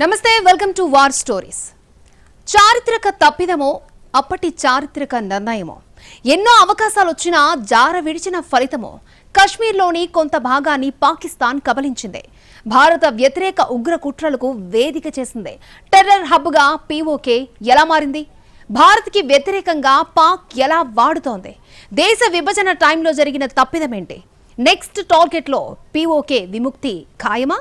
నమస్తే welcome to war stories. చారిత్రక తప్పిదమో అప్పటి చారిత్రక నిర్ణయమో. ఎన్నో అవకాశాలు వచ్చినా జార విడిచిన ఫలితమో కశ్మీర్లోని కొంత భాగాన్ని పాకిస్తాన్ కబలించింది. భారత వ్యతిరేక ఉగ్ర కుట్రలకు వేదిక చేసింది. టెర్రర్ హబ్గా పీఓకే ఎలా మారింది? భారత్కి వ్యతిరేకంగా పాక్ ఎలా వాడుతోంది? దేశ విభజన టైంలో జరిగిన తప్పిదమేంటి? నెక్స్ట్ టార్గెట్లో పీఓకే విముక్తి ఖాయమా?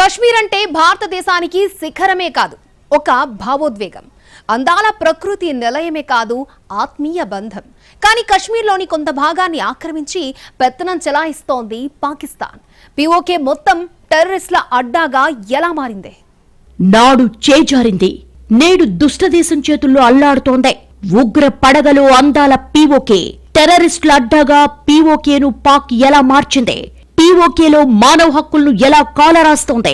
కశ్మీర్ అంటే భారతదేశానికి శిఖరమే కాదు ఒక భావోద్వేగం. అందాల ప్రకృతి నిలయమే కాదు ఆత్మీయ బంధం. కానీ కశ్మీర్లోని కొంత భాగాన్ని ఆక్రమించి పెత్తనం చెలాయిస్తోంది పాకిస్తాన్. పిఓకే మొత్తం టెర్రరిస్టుల అడ్డాగా ఎలా మారింది? నాడు చేజారింది. నేడు దుష్టదేశం చేతుల్లో అల్లాడుతోందే. ఉగ్ర పడగలు అందాల పీఓకే టెర్రరిస్టుల అడ్డాగా పీఓకేను పాక్ ఎలా మార్చింది? పీఓకేలో మానవ హక్కులను ఎలా కాలరాస్తోంది?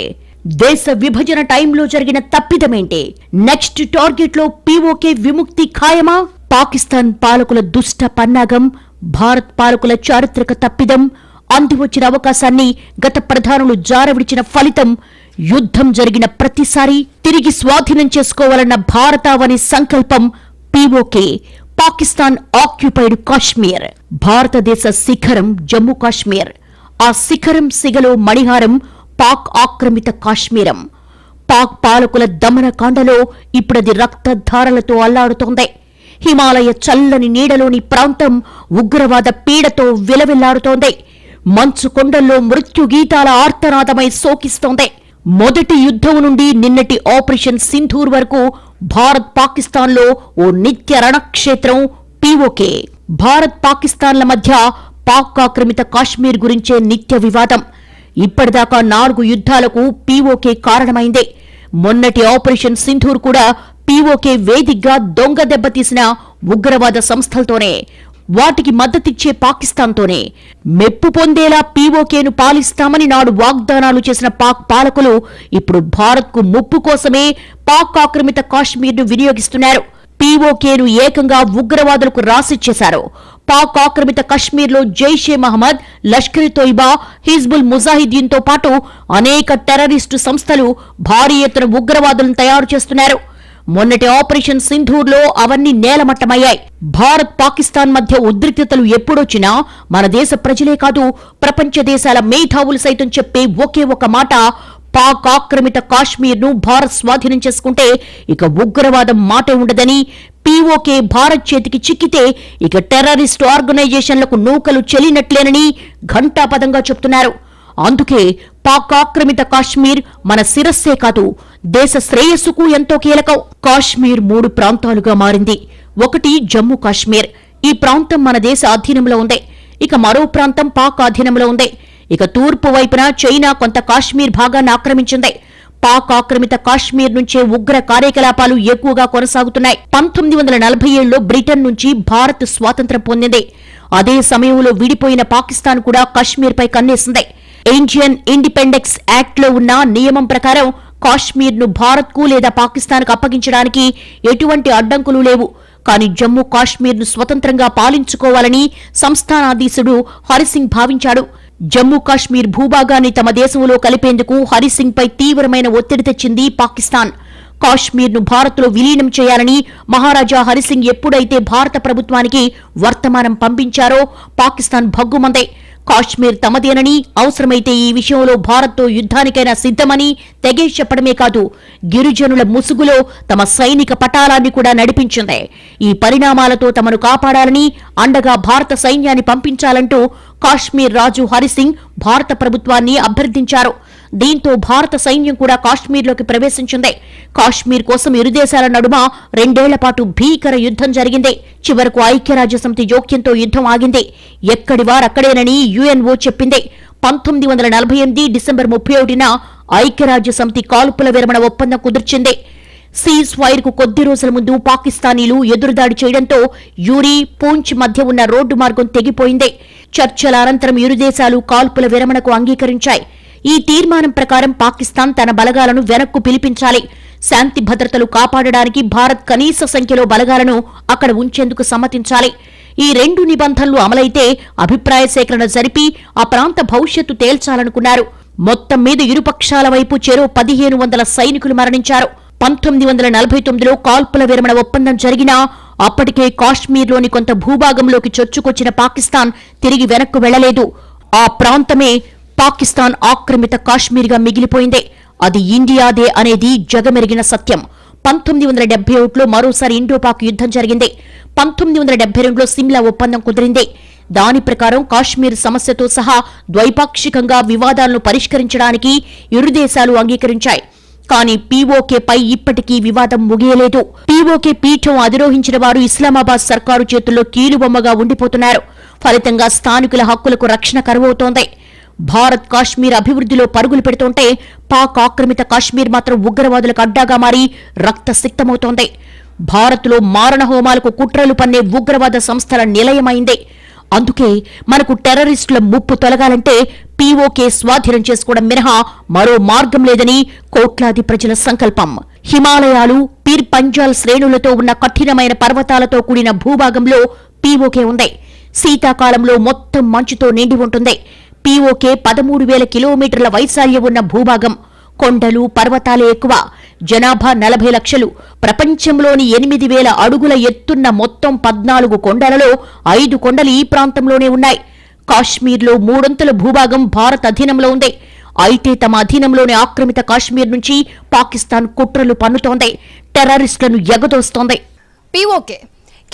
దేశ విభజన టైంలో జరిగిన తప్పిదమేంటి? నెక్స్ట్ టార్గెట్లో పీఓకే విముక్తి ఖాయమా? పాకిస్తాన్ పాలకుల దుష్ట పన్నాగం భారత్ పాలకుల చారిత్రక తప్పిదం అందివచ్చిన అవకాశాన్ని గత ప్రధానులు జారవిడిచిన ఫలితం యుద్ధం జరిగిన ప్రతిసారి తిరిగి స్వాధీనం చేసుకోవాలన్న భారతావని సంకల్పం పీఓకే పాకిస్తాన్ ఆక్యుపైడ్ కాశ్మీర్ భారతదేశ శిఖరం జమ్మూ కాశ్మీర్. ఆ శిఖరం సిగలో మణిహారం పాక్ ఆక్రమిత కాశ్మీరం. పాక్ పాలకుల దమనకాండలో ఇప్పుడది రక్తధారలతో అల్లాడుతోంది. హిమాలయ చల్లని నీడలోని ప్రాంతం ఉగ్రవాద పీడతో విలవిల్లాడుతోంది. మంచు కొండల్లో మృత్యు గీతాల ఆర్తనాదమై శోకిస్తోంది. మొదటి యుద్ధం నుండి నిన్నటి ఆపరేషన్ సింధూర్ వరకు భారత్ పాకిస్తాన్లో ఓ నిత్య రణక్షేత్రం పీఓకే. భారత్ పాకిస్తాన్ల మధ్య పాక్ ఆక్రమిత కాశ్మీర్ గురించే నిత్య వివాదం. ఇప్పటిదాకా నాలుగు యుద్ధాలకు పీఓకే కారణమైందే. మొన్నటి ఆపరేషన్ సింధూర్ కూడా పీఓకే వేదికగా దొంగ దెబ్బతీసిన ఉగ్రవాద సంస్థలతోనే వాటికి మద్దతిచ్చే పాకిస్తాన్తోనే. మెప్పు పొందేలా పీఓకేను పాలిస్తామని నాడు వాగ్దానాలు చేసిన పాక్ పాలకులు ఇప్పుడు భారత్కు ముప్పు కోసమే పాక్ ఆక్రమిత కాశ్మీర్ను వినియోగిస్తున్నారు. పీఓకేను ఏకంగా ఉగ్రవాదులకు రాసిచ్చేశారు. పాక్ ఆక్రమిత కశ్మీర్లో జైషే మహమ్మద్ లష్కర్ తోయిబా హిజ్బుల్ ముజాహిద్దీన్తో పాటు అనేక టెర్రరిస్టు సంస్థలు భారీ ఎత్తున ఉగ్రవాదులను తయారు చేస్తున్నారు. మొన్నటి ఆపరేషన్ సింధూర్లో అవన్నీ నేలమట్టమయ్యాయి. భారత్ పాకిస్తాన్ మధ్య ఉద్రిక్తతలు ఎప్పుడొచ్చినా మన దేశ ప్రజలే కాదు ప్రపంచ దేశాల మేధావులు సైతం చెప్పే ఒకే ఒక మాట పాక్ ఆక్రమిత కాశ్మీర్ను భారత్ స్వాధీనం చేసుకుంటే ఇక ఉగ్రవాదం మాట ఉండదని పీఓకే భారత్ చేతికి చిక్కితే ఇక టెర్రరిస్టు ఆర్గనైజేషన్లకు నూకలు చెల్లినట్లేనని ఘంటాపదంగా చెప్తున్నారు. అందుకే పాక్ ఆక్రమిత కాశ్మీర్ మన శిరస్సే కాదు దేశ శ్రేయస్సుకు ఎంతో కీలకం. కాశ్మీర్ మూడు ప్రాంతాలుగా మారింది. ఒకటి జమ్మూ కాశ్మీర్. ఈ ప్రాంతం మన దేశ అధీనంలో ఉంది. ఇక మరో ప్రాంతం పాక్ అధీనంలో ఉంది. ఇక తూర్పు వైపున చైనా కొంత కాశ్మీర్ భాగాన్ని ఆక్రమించింది. పాక్ ఆక్రమిత కాశ్మీర్ నుంచే ఉగ్ర కార్యకలాపాలు ఎక్కువగా కొనసాగుతున్నాయి. పంతొమ్మిది వందల నలభై ఏడులో బ్రిటన్ నుంచి భారత్ స్వాతంత్ర్యం పొందింది. అదే సమయంలో విడిపోయిన పాకిస్తాన్ కూడా కాశ్మీర్పై కన్నేసింది. ఇండియన్ ఇండిపెండెన్స్ యాక్ట్లో ఉన్న నియమం ప్రకారం కాశ్మీర్ను భారత్కు లేదా పాకిస్తాన్కు అప్పగించడానికి ఎటువంటి అడ్డంకులు లేవు. కానీ జమ్మూ కాశ్మీర్ను స్వతంత్రంగా పాలించుకోవాలని సంస్థానాధీశుడు హరిసింగ్ భావించాడు. జమ్మూ కాశ్మీర్ భూభాగాన్ని తమ దేశంలో కలిపేందుకు హరిసింగ్ పై తీవ్రమైన ఒత్తిడి తెచ్చింది పాకిస్తాన్. కాశ్మీర్ను భారత్లో విలీనం చేయాలని మహారాజా హరిసింగ్ ఎప్పుడైతే భారత ప్రభుత్వానికి వర్తమానం పంపించారో పాకిస్తాన్ భగ్గుమందే. కాశ్మీర్ తమదేనని అవసరమైతే ఈ విషయంలో భారత్తో యుద్ధానికైనా సిద్ధమని తెగేసి చెప్పడమే కాదు గిరిజనుల ముసుగులో తమ సైనిక పటాలాన్ని కూడా నడిపించింది. ఈ పరిణామాలతో తమను కాపాడాలని అండగా భారత సైన్యాన్ని పంపించాలంటూ కాశ్మీర్ రాజు హరిసింగ్ భారత ప్రభుత్వాన్ని అభ్యర్థించారు. దీంతో భారత సైన్యం కూడా కాశ్మీర్లోకి ప్రవేశించింది. కాశ్మీర్ కోసం ఇరు దేశాల నడుమ రెండేళ్ళ పాటు భీకర యుద్ధం జరిగింది. చివరకు ఐక్యరాజ్యసమితి జోక్యంతో యుద్ధం ఆగింది. ఎక్కడి వారక్కడేనని యుఎన్ఓ చెప్పింది. పంతొమ్మిది వందల నలభై ఎనిమిది డిసెంబర్ ముప్పై ఒకటిన ఐక్యరాజ్యసమితి కాల్పుల విరమణ ఒప్పందం కుదిర్చింది. సీజ్ ఫైర్కు కొద్ది రోజుల ముందు పాకిస్తానీలు ఎదురుదాడి చేయడంతో యూరి పూంచ్ మధ్య ఉన్న రోడ్డు మార్గం తెగిపోయింది. చర్చల అనంతరం ఇరు దేశాలు కాల్పుల విరమణకు అంగీకరించాయి. ఈ తీర్మానం ప్రకారం పాకిస్తాన్ తన బలగాలను వెనక్కు పిలిపించాలి. శాంతి భద్రతలు కాపాడడానికి భారత్ కనీస సంఖ్యలో బలగాలను అక్కడ ఉంచేందుకు సమ్మతించాలి. ఈ రెండు నిబంధనలు అమలైతే అభిప్రాయ సేకరణ జరిపి ఆ ప్రాంత భవిష్యత్తు తేల్చాలనుకున్నారు. మొత్తం మీద ఇరుపక్షాల వైపు చెరో పదిహేను వందల సైనికులు మరణించారు. పంతొమ్మిది వందల నలభై తొమ్మిదిలో కాల్పుల విరమణ ఒప్పందం జరిగినా అప్పటికే కాశ్మీర్లోని కొంత భూభాగంలోకి చొచ్చుకొచ్చిన పాకిస్తాన్ తిరిగి వెనక్కు వెళ్ళలేదు ఆ ప్రాంతమే పాకిస్తాన్ ఆక్రమిత కాశ్మీర్గా మిగిలిపోయింది. అది ఇండియాదే అనేది జగమెరిగిన సత్యం. పంతొమ్మిది వందల డెబ్బై ఒకటిలో మరోసారి ఇండో పాక్ యుద్ధం జరిగింది. పంతొమ్మిది వందల డెబ్బై రెండులో సిమ్లా ఒప్పందం కుదిరింది. దాని ప్రకారం కాశ్మీర్ సమస్యతో సహా ద్వైపాక్షికంగా వివాదాలను పరిష్కరించడానికి ఇరు దేశాలు అంగీకరించాయి. కానీ పీఓకేపై ఇప్పటికీ వివాదం ముగియలేదు. పీఓకే పీఠం అధిరోహించిన వారు ఇస్లామాబాద్ సర్కారు చేతుల్లో కీలుబొమ్మగా ఉండిపోతున్నారు. ఫలితంగా స్థానికుల హక్కులకు రక్షణ కరువవుతోంది. భారత్ కాశ్మీర్ అభివృద్ధిలో పరుగులు పెడుతుంటే పాక్ ఆక్రమిత కాశ్మీర్ మాత్రం ఉగ్రవాదులకు అడ్డాగా మారి రక్తసిక్తమవుతోంది. భారత్లో మారణ హోమాలకు కుట్రలు పన్నే ఉగ్రవాద సంస్థల నిలయమైంది. అందుకే మనకు టెర్రరిస్టుల ముప్పు తొలగాలంటే పీఓకే స్వాధీనం చేసుకోవడం మినహా మరో మార్గం లేదని కోట్లాది ప్రజల సంకల్పం. హిమాలయాలు పీర్ పంజాల్ శ్రేణులతో ఉన్న కఠినమైన పర్వతాలతో కూడిన భూభాగంలో పీఓకే ఉంది. శీతాకాలంలో మొత్తం మంచుతో నిండి ఉంటుంది. పీఓకే పదమూడు వేల కిలోమీటర్ల వైశాల్యం ఉన్న భూభాగం. కొండలు పర్వతాలే ఎక్కువ. జనాభా నలభై లక్షలు. ప్రపంచంలోని ఎనిమిది వేల అడుగుల ఎత్తున్న మొత్తం పద్నాలుగు కొండలలో ఐదు కొండలు ఈ ప్రాంతంలోనే ఉన్నాయి. కాశ్మీర్లో మూడొంతుల భూభాగం భారత్ అధీనంలో ఉంది. అయితే తమ అధీనంలోని ఆక్రమిత కాశ్మీర్ నుంచి పాకిస్తాన్ కుట్రలు పన్నుతోంది. టెర్రరిస్టులను ఎగదోస్తోంది. PoK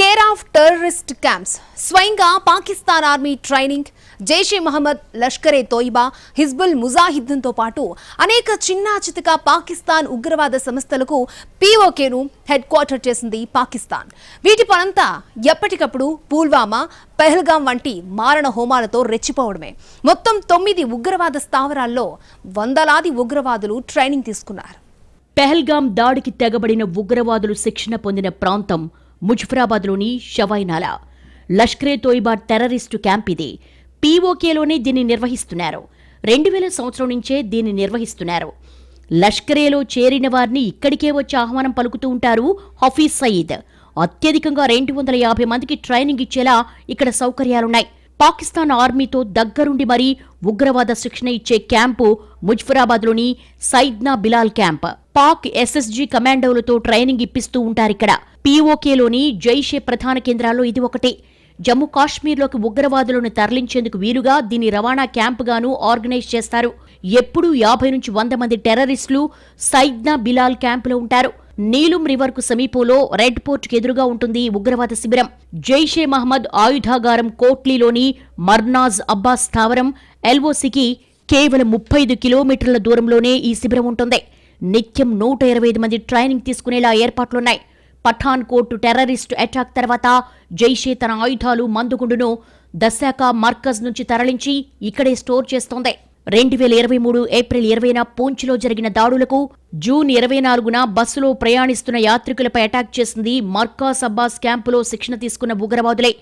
care of terrorist camps స్వయంగా పాకిస్తాన్ ఆర్మీ ట్రైనింగ్ జైషే మహమ్మద్ లష్కరే తోయిబా హిజ్బుల్ ముజాహిద్దీన్తో పాటు అనేక చిన్న చితక పాకిస్తాన్ ఉగ్రవాద సంస్థలకు పీఓకేను హెడ్ క్వార్టర్ చేసింది పాకిస్తాన్. వీటి పనంతా ఎప్పటికప్పుడు పుల్వామా పెహల్గాం వంటి మారణ హోమాలతో రెచ్చిపోవడమే. మొత్తం తొమ్మిది ఉగ్రవాద స్థావరాల్లో వందలాది ఉగ్రవాదులు ట్రైనింగ్ తీసుకున్నారు. పెహల్గాం దాడికి తెగబడిన ఉగ్రవాదులు శిక్షణ పొందిన ప్రాంతం ముజఫరాబాద్లోని షవైనాలా లష్కరే తోయిబా టెర్రరిస్టు క్యాంప్ ఇది. పీఓకేలోనే దీన్ని నిర్వహిస్తున్నారు. రెండు వేల సంవత్సరం నుంచే దీన్ని నిర్వహిస్తున్నారు. లష్కరేలో చేరిన వారిని ఇక్కడికే వచ్చి ఆహ్వానం పలుకుతూ ఉంటారు హఫీజ్ సయీద్. అత్యధికంగా రెండు వందల యాభై మందికి ట్రైనింగ్ ఇచ్చేలా ఇక్కడ సౌకర్యాలున్నాయి. పాకిస్తాన్ ఆర్మీతో దగ్గరుండి మరీ ఉగ్రవాద శిక్షణ ఇచ్చే క్యాంపు ముజ్ఫరాబాద్లోని సైద్నా బిలాల్ క్యాంప్. పాక్ ఎస్ఎస్జీ కమాండోలతో ట్రైనింగ్ ఇప్పిస్తూ ఉంటారిక్కడ. పీఓకేలోని జైషే ప్రధాన కేంద్రాల్లో ఇది ఒకటి. జమ్మూ కాశ్మీర్లోకి ఉగ్రవాదులను తరలించేందుకు వీలుగా దీని రవాణా క్యాంపుగాను ఆర్గనైజ్ చేస్తారు. ఎప్పుడూ యాభై నుంచి వంద మంది టెర్రరిస్టులు సైద్నా బిలాల్ క్యాంపులో ఉంటారు. నీలుం రివర్కు సమీపంలో రెడ్ పోర్ట్కి ఎదురుగా ఉంటుంది ఉగ్రవాద శిబిరం. జైషే మహమ్మద్ ఆయుధాగారం కోట్లీలోని మర్నాజ్ అబ్బాస్ స్థావరం ఎల్ఓసికి కేవలం ముప్పై ఐదు కిలోమీటర్ల దూరంలోనే ఈ శిబిరం ఉంటుంది. నిత్యం నూట ఇరవై ఐదు మంది ట్రైనింగ్ తీసుకునేలా ఏర్పాట్లున్నాయి. పఠాన్ కోట్ టెర్రరిస్టు అటాక్ తర్వాత జైషే తన ఆయుధాలు మందుగుండును దశాక మర్కజ్ నుంచి తరలించి ఇక్కడే స్టోర్ చేస్తోంది. రెండు వేల ఇరవై మూడు ఏప్రిల్ ఇరవైన పూంచ్లో జరిగిన దాడులకు జూన్ ఇరవై నాలుగున బస్సులో ప్రయాణిస్తున్న యాత్రికులపై అటాక్ చేసింది మర్కాస్ అబ్బాస్ క్యాంపులో శిక్షణ తీసుకున్న ఉగ్రవాదులే.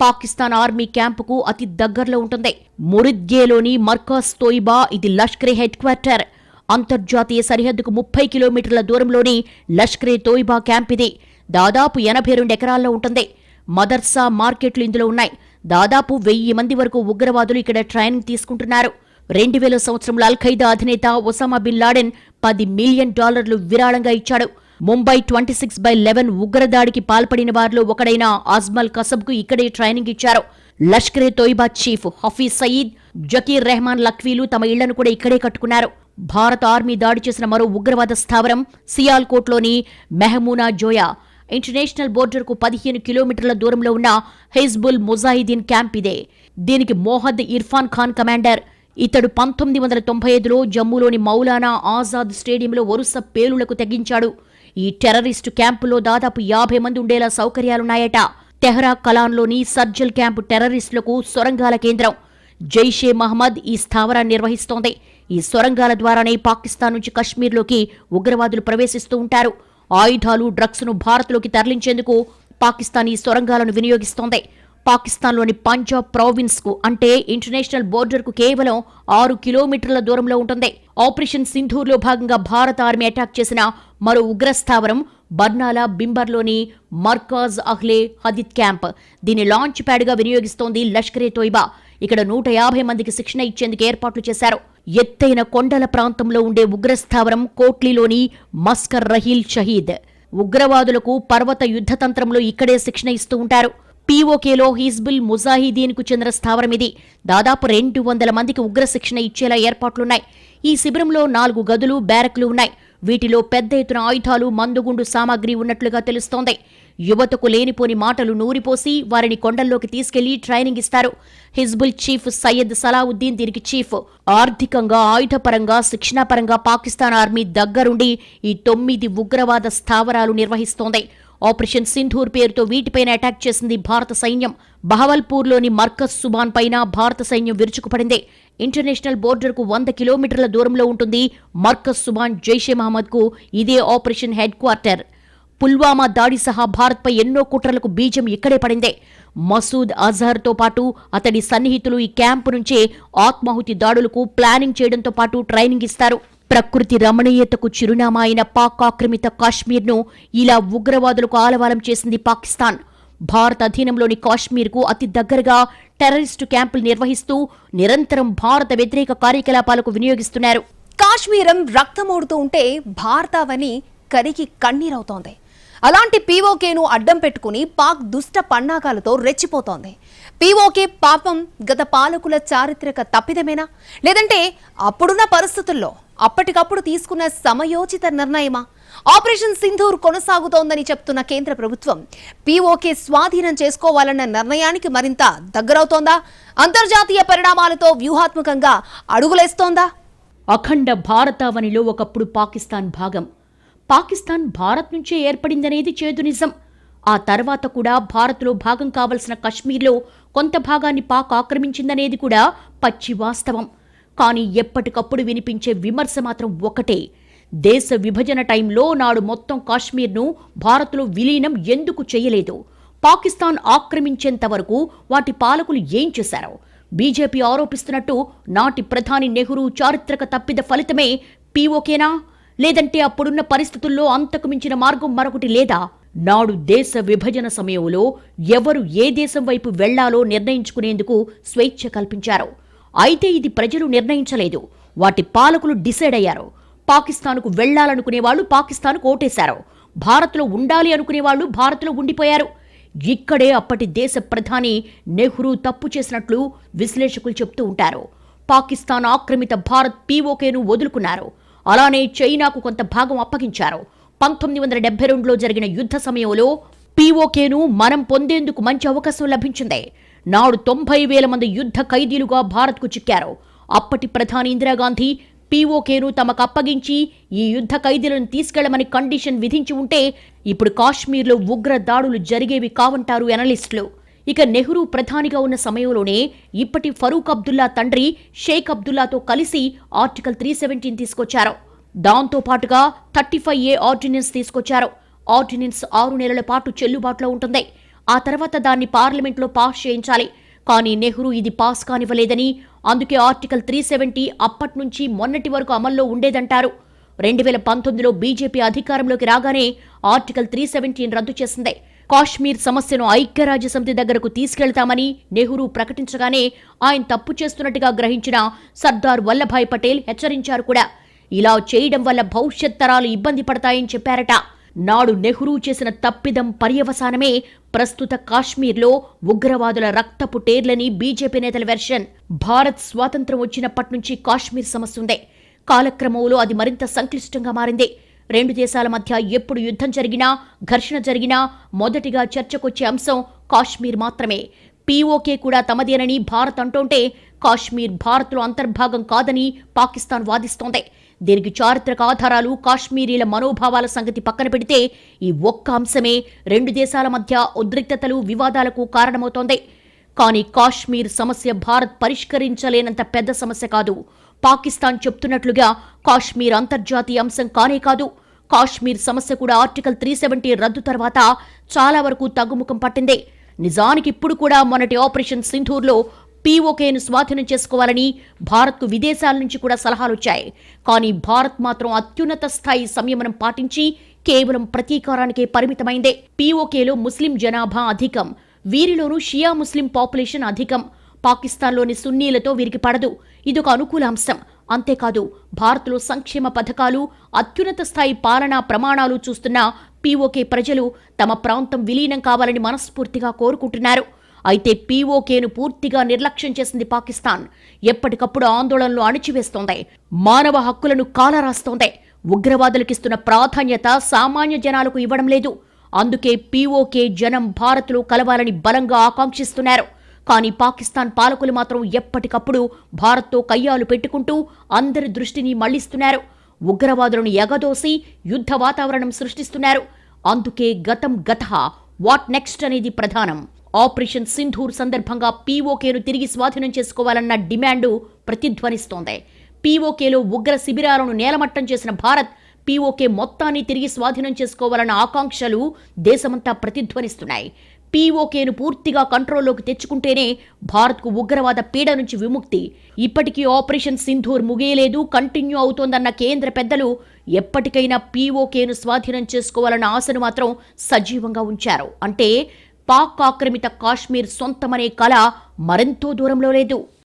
పాకిస్తాన్ ఆర్మీ క్యాంపుకు అతి దగ్గరలో ఉంటుంది. మురిద్గేలోని మర్కాస్ తోయిబా ఇది లష్కరే హెడ్ క్వార్టర్ అంతర్జాతీయ సరిహద్దుకు ముప్పై కిలోమీటర్ల దూరంలోని లష్కరే తోయిబా క్యాంప్ ఇది దాదాపు ఎనభై రెండు ఎకరాల్లో ఉంటుంది. మదర్సా మార్కెట్లు ఇందులో ఉన్నాయి. దాదాపు వెయ్యి మంది వరకు ఉగ్రవాదులు ఇక్కడ ట్రైనింగ్ తీసుకుంటున్నారు. రెండు వేల సంవత్సరంలో అల్ ఖైదా అధినేత ఒసామా బిన్ లాడెన్ పది మిలియన్ డాలర్లు విరాళంగా ఇచ్చాడు. Mumbai twenty six by eleven ఉగ్రదాడికి పాల్పడిన వారిలో ఒకడైన అజ్మల్ కసబ్కు ఇక్కడే ట్రైనింగ్ ఇచ్చారు. లష్కరే తోయిబా చీఫ్ హఫీజ్ సయీద్ జకీర్ రెహమాన్ లక్వీలు తమ ఇళ్ళను కూడా ఇక్కడే కట్టుకున్నారు. భారత ఆర్మీ దాడి చేసిన మరో ఉగ్రవాద స్థావరం సియాల్కోట్లోని మెహమూనా జోయా. ఇంటర్నేషనల్ బోర్డర్కు పదిహేను కిలోమీటర్ల దూరంలో ఉన్న హెజ్బుల్ ముజాహిదీన్ క్యాంప్ ఇదే. దీనికి మోహద్ ఇర్ఫాన్ ఖాన్ కమాండర్. ఇతడు పంతొమ్మిది వందల తొంభై ఐదులో జమ్మూలోని మౌలానా ఆజాద్ స్టేడియంలో వరుస పేలులకు తెగించాడు. ఈ టెర్రరిస్టు క్యాంపులో దాదాపు యాభై మంది ఉండేలా సౌకర్యాలున్నాయట. తెహ్రా కలాన్లోని సర్జల్ క్యాంపు టెర్రరిస్టులకు సొరంగాల కేంద్రం. జైషే మహమ్మద్ ఈ స్థావరాన్ని నిర్వహిస్తోంది. ఈ సొరంగాల ద్వారానే పాకిస్తాన్ నుంచి కశ్మీర్లోకి ఉగ్రవాదులు ప్రవేశిస్తూ ఉంటారు. ఆయుధాలు డ్రగ్స్ను భారత్లోకి తరలించేందుకు పాకిస్తాన్ ఈ సొరంగాలను వినియోగిస్తోంది. పాకిస్తాన్లోని పంజాబ్ ప్రావిన్స్కు అంటే ఇంటర్నేషనల్ బోర్డర్కు కేవలం ఆరు కిలోమీటర్ల దూరంలో ఉంటుంది. ఆపరేషన్ సింధూర్లో భాగంగా భారత ఆర్మీ అటాక్ చేసిన మరో ఉగ్రస్థావరం బర్నాలా బింబర్లోని మర్కాజ్ అహ్లే హదిత్ క్యాంప్. దీన్ని లాంచ్ ప్యాడ్గా వినియోగిస్తోంది లష్కరే తోయిబా. ఇక్కడ నూట యాభై మందికి శిక్షణ ఇచ్చేందుకు ఏర్పాట్లు చేశారు. ఎత్తైన కొండల ప్రాంతంలో ఉండే ఉగ్రస్థావరం కోట్లీలోని మస్కర్ రహీల్ షహీద్. ఉగ్రవాదులకు పర్వత యుద్ధతంత్రంలో ఇక్కడే శిక్షణ ఇస్తూ ఉంటారు. పీఓకేలో హిజ్బుల్ ముజాహిదీన్కు చెందిన స్థావరం ఇది. దాదాపు రెండు వందల మందికి ఉగ్ర శిక్షణ ఇచ్చేలా ఏర్పాట్లున్నాయి. ఈ శిబిరంలో నాలుగు గదులు బ్యారక్లు ఉన్నాయి. వీటిలో పెద్ద ఎత్తున ఆయుధాలు మందుగుండు సామాగ్రి ఉన్నట్లుగా తెలుస్తోంది. యువతకు లేనిపోని మాటలు నూరిపోసి వారిని కొండల్లోకి తీసుకెళ్ళి ట్రైనింగ్ ఇస్తారు. హిజ్బుల్ చీఫ్ సయ్యద్ సలావుద్దీన్ దీనికి చీఫ్. ఆర్థికంగా ఆయుధపరంగా శిక్షణాపరంగా పాకిస్తాన్ ఆర్మీ దగ్గరుండి ఈ తొమ్మిది ఉగ్రవాద స్థావరాలు నిర్వహిస్తోంది. ఆపరేషన్ సింధూర్ పేరుతో వీటిపైన అటాక్ చేసింది భారత సైన్యం. బహవల్పూర్లోని మర్కజ్ సుబాన్ పైన భారత సైన్యం విరుచుకుపడింది. ఇంటర్నేషనల్ బోర్డర్కు వంద కిలోమీటర్ల దూరంలో ఉంటుంది మర్కజ్ సుబాన్ జైషే మహమ్మద్కు ఇదే ఆపరేషన్ హెడ్ క్వార్టర్ పుల్వామా దాడి సహా భారత్పై ఎన్నో కుట్రలకు బీజం ఇక్కడే పడిందే. మసూద్ అజహర్తో పాటు అతడి సన్నిహితులు ఈ క్యాంపు నుంచే ఆత్మాహుతి దాడులకు ప్లానింగ్ చేయడంతో పాటు ట్రైనింగ్ ఇస్తారు. ప్రకృతి రమణీయతకు చిరునామా అయిన పాక్ ఆక్రమిత కాశ్మీర్ను ఇలా ఉగ్రవాదులకు ఆలవాలం చేసింది పాకిస్తాన్. భారత్ అధీనంలోని కాశ్మీర్కు అతి దగ్గరగా టెర్రరిస్టు క్యాంపులు నిర్వహిస్తూ నిరంతరం భారత వ్యతిరేక కార్యకలాపాలకు వినియోగిస్తున్నారు. కాశ్మీరం రక్తమోడుతూ ఉంటే భారతావని కరికి కన్నీరవుతోంది. అలాంటి పీఓకేను అడ్డం పెట్టుకుని పాక్ దుష్ట పన్నాగాలతో రెచ్చిపోతోంది. పీఓకే పాపం గత పాలకుల చారిత్రక తప్పిదమేనా? లేదంటే అప్పుడున్న పరిస్థితుల్లో? అప్పటికప్పుడు తీసుకున్న సమయోచిత నిర్ణయమా? ఆపరేషన్ సింధూర్ కొనసాగుతోందని చెప్తున్న కేంద్ర ప్రభుత్వం పీఓకే స్వాధీనం చేసుకోవాలన్న నిర్ణయానికి మరింత దగ్గరవుతోందా? అంతర్జాతీయ పరిణామాలతో వ్యూహాత్మకంగా అడుగులేస్తోందా? అఖండ భారతావనిలో ఒకప్పుడు పాకిస్తాన్ భాగం. పాకిస్తాన్ భారత్ నుంచే ఏర్పడిందనేది చేదు నిజం. ఆ తర్వాత కూడా భారత్లో భాగం కావలసిన కశ్మీర్లో కొంత భాగాన్ని పాక్ ఆక్రమించిందనేది కూడా పచ్చి వాస్తవం. కానీ ఎప్పటికప్పుడు వినిపించే విమర్శ మాత్రం ఒకటే. దేశ విభజన టైంలో నాడు మొత్తం కాశ్మీర్ను భారత్లో విలీనం ఎందుకు చేయలేదు? పాకిస్తాన్ ఆక్రమించేంత వరకు వాటి పాలకులు ఏం చేశారో? బీజేపీ ఆరోపిస్తున్నట్టు నాటి ప్రధాని నెహ్రూ చారిత్రక తప్పిద ఫలితమే పీఓకేనా? లేదంటే అప్పుడున్న పరిస్థితుల్లో అంతకు మించిన మార్గం మరొకటి లేదా? నాడు దేశ విభజన సమయంలో ఎవరు ఏ దేశం వైపు వెళ్ళాలో నిర్ణయించుకునేందుకు స్వేచ్ఛ కల్పించారు? అయితే ఇది ప్రజలు నిర్ణయించలేదు. వాటి పాలకులు డిసైడ్ అయ్యారు. పాకిస్తాన్కు వెళ్ళాలనుకునే వాళ్ళు పాకిస్తాన్కు ఓటేశారు. భారత్లో ఉండాలి అనుకునే వాళ్ళు భారత్లో ఉండిపోయారు. ఇక్కడే అప్పటి దేశ ప్రధాని నెహ్రూ తప్పు చేసినట్లు విశ్లేషకులు చెప్తూ ఉంటారు. పాకిస్తాన్ ఆక్రమిత భారత్ పీఓకేను వదులుకున్నారు. అలానే చైనాకు కొంత భాగం అప్పగించారు. పంతొమ్మిది వందల డెబ్బై రెండులో జరిగిన యుద్ధ సమయంలో పీఓకేను మనం పొందేందుకు మంచి అవకాశం లభించింది. నాడు తొంభై వేల మంది యుద్ధ ఖైదీలుగా భారత్కు చిక్కారు. అప్పటి ప్రధాని ఇందిరాగాంధీ పీఓకేను తమకు అప్పగించి ఈ యుద్ధ ఖైదీలను తీసుకెళ్ళమని కండిషన్ విధించి ఉంటే ఇప్పుడు కాశ్మీర్లో ఉగ్ర దాడులు జరిగేవి కావంటారు ఎనలిస్టులు ఇక నెహ్రూ ప్రధానిగా ఉన్న సమయంలోనే ఇప్పటి ఫరూక్ అబ్దుల్లా తండ్రి షేక్ అబ్దుల్లాతో కలిసి ఆర్టికల్ త్రీ సెవెంటీన్ తీసుకొచ్చారు. దాంతో పాటుగా థర్టీ ఫైవ్ ఏ ఆర్డినెన్స్ తీసుకొచ్చారు. ఆర్డినెన్స్ ఆరు నెలల పాటు చెల్లుబాటులో ఉంటుంది. ఆ తర్వాత దాన్ని పార్లమెంట్లో పాస్ చేయించాలి. కానీ నెహ్రూ ఇది పాస్ కానివ్వలేదని అందుకే ఆర్టికల్ త్రీ సెవెంటీ అప్పటి నుంచి మొన్నటి వరకు అమల్లో ఉండేదంటారు. రెండు వేల పంతొమ్మిదిలో బీజేపీ అధికారంలోకి రాగానే ఆర్టికల్ త్రీ సెవెంటీని రద్దు చేసింది. కాశ్మీర్ సమస్యను ఐక్యరాజ్య సమితి దగ్గరకు తీసుకెళ్తామని నెహ్రూ ప్రకటించగానే ఆయన తప్పు చేస్తున్నట్టుగా గ్రహించిన సర్దార్ వల్లభాయ్ పటేల్ హెచ్చరించారు కూడా. ఇలా చేయడం వల్ల భవిష్యత్ తరాలు ఇబ్బంది పడతాయని చెప్పారట. నాడు నెహ్రూ చేసిన తప్పిదం పర్యవసానమే ప్రస్తుత కాశ్మీర్లో ఉగ్రవాదుల రక్తపు టేర్లని బీజేపీ నేతల వెర్షన్. భారత్ స్వాతంత్రం వచ్చినప్పటి నుంచి కాశ్మీర్ సమస్య ఉందే. కాలక్రమంలో అది మరింత సంక్లిష్టంగా మారింది. రెండు దేశాల మధ్య ఎప్పుడు యుద్ధం జరిగినా ఘర్షణ జరిగినా మొదటిగా చర్చకొచ్చే అంశం కాశ్మీర్ మాత్రమే. పీఓకే కూడా తమదేనని భారత్ అంటోంటే కాశ్మీర్ భారత్లో అంతర్భాగం కాదని పాకిస్తాన్ వాదిస్తోంది. దీనికి చారిత్రక ఆధారాలు కాశ్మీరీల మనోభావాల సంగతి పక్కన పెడితే ఈ ఒక్క అంశమే రెండు దేశాల మధ్య ఉద్రిక్తతలు వివాదాలకు కారణమవుతోంది. కానీ కాశ్మీర్ సమస్య భారత్ పరిష్కరించలేనంత పెద్ద సమస్య కాదు. పాకిస్తాన్ చెప్తున్నట్లుగా కాశ్మీర్ అంతర్జాతీయ అంశం కానే కాదు. కాశ్మీర్ సమస్య కూడా ఆర్టికల్ త్రీ సెవెంటీ రద్దు తర్వాత చాలా వరకు తగ్గుముఖం పట్టిందే. నిజానికి ఇప్పుడు కూడా మొన్నటి ఆపరేషన్ సింధూర్లో పీఓకేను స్వాధీనం చేసుకోవాలని భారత్కు విదేశాల నుంచి కూడా సలహాలు వచ్చాయి కానీ భారత్ మాత్రం అత్యున్నత స్థాయి సంయమనం పాటించి కేవలం ప్రతీకారానికే పరిమితమైందే. పీఓకేలో ముస్లిం జనాభా అధికం. వీరిలోనూ షియా ముస్లిం పాపులేషన్ అధికం. పాకిస్తాన్లోని సున్నీలతో వీరికి పడదు. ఇదొక అనుకూల అంశం అంతేకాదు భారత్లో సంక్షేమ పథకాలు అత్యున్నత స్థాయి పాలనా ప్రమాణాలు చూస్తున్న పీఓకే ప్రజలు తమ ప్రాంతం విలీనం కావాలని మనస్ఫూర్తిగా కోరుకుంటున్నారు. అయితే పీఓకేను పూర్తిగా నిర్లక్ష్యం చేసింది పాకిస్తాన్. ఎప్పటికప్పుడు ఆందోళనలు అణిచివేస్తోంది. మానవ హక్కులను కాలరాస్తోంది. ఉగ్రవాదులకిస్తున్న ప్రాధాన్యత సామాన్య జనాలకు ఇవ్వడం లేదు. అందుకే పీఓకే జనం భారత్లో కలవాలని బలంగా ఆకాంక్షిస్తున్నారు. కానీ పాకిస్తాన్ పాలకులు మాత్రం ఎప్పటికప్పుడు భారత్తో కయ్యాలు పెట్టుకుంటూ అందరి దృష్టిని మళ్ళిస్తున్నారు. ఉగ్రవాదులను ఎగదోసి యుద్ధ వాతావరణం సృష్టిస్తున్నారు. అందుకే గతం గత. వాట్ నెక్స్ట్ అనేది ప్రధానం. ఆపరేషన్ సింధూర్ సందర్భంగా పీఓకేను తిరిగి స్వాధీనం చేసుకోవాలన్న డిమాండు ప్రతిధ్వనిస్తోంది. పీఓకేలో ఉగ్ర శిబిరాలను నేలమట్టం చేసిన భారత్ పీఓకే మొత్తాన్ని తిరిగి స్వాధీనం చేసుకోవాలన్న ఆకాంక్షలు దేశమంతా ప్రతిధ్వనిస్తున్నాయి. పీఓకేను పూర్తిగా కంట్రోల్లోకి తెచ్చుకుంటేనే భారత్కు ఉగ్రవాద పీడ నుంచి విముక్తి. ఇప్పటికీ ఆపరేషన్ సింధూర్ ముగియలేదు కంటిన్యూ అవుతోందన్న కేంద్ర పెద్దలు ఎప్పటికైనా పీఓకేను స్వాధీనం చేసుకోవాలన్న ఆశను మాత్రం సజీవంగా ఉంచారు. అంటే పాక్ ఆక్రమిత కాశ్మీర్ సొంతమనే కళ మరెంతో దూరంలో లేదు.